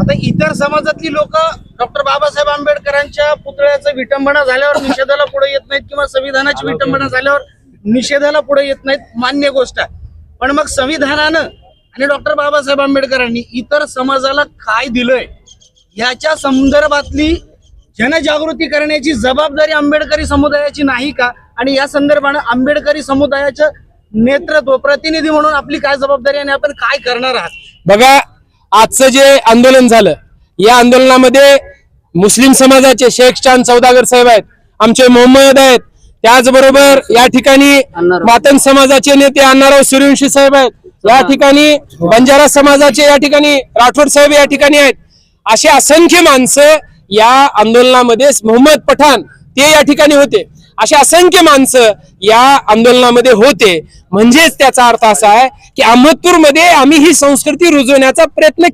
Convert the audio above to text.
आता इतर समाजातली लोक डॉक्टर बाबासाहेब आंबेडकरांच्या पुतळ्याचं विटंबना झाल्यावर निषेधाला पुढे येत नाहीत किंवा संविधानाची विटंबना झाल्यावर निषेधाला पुढे येत नाहीत मान्य गोष्ट आहे. पण मग संविधानानं आणि डॉक्टर बाबासाहेब आंबेडकरांनी इतर समाजाला काय दिलंय याच्या संदर्भातली जनजागृती करण्याची जबाबदारी आंबेडकरी समुदायाची नाही का? आणि या संदर्भानं आंबेडकरी समुदायाचं नेतृत्व प्रतिनिधी म्हणून आपली काय जबाबदारी आणि आपण काय करणार आहात? बघा आजचं जे आंदोलन झालं या आंदोलनामध्ये मुस्लिम समाजाचे शेख चांद सौदागर साहेब आहेत आमचे मोहम्मद आहेत. त्याचबरोबर या ठिकाणी मातंग समाजाचे नेते अण्णाराव सूर्यवंशी साहेब आहेत. या ठिकाणी बंजारा समाजाचे या ठिकाणी राठोड साहेब या ठिकाणी आहेत. असे असंख्य माणसं या आंदोलनामध्ये मोहम्मद पठाण ते या ठिकाणी होते. अशा असंख्य माणसं या आंदोलनामध्ये होते. म्हणजेच त्याचा अर्थ असा आहे की अहमदपूरमध्ये आम्ही ही संस्कृती रुजवण्याचा प्रयत्न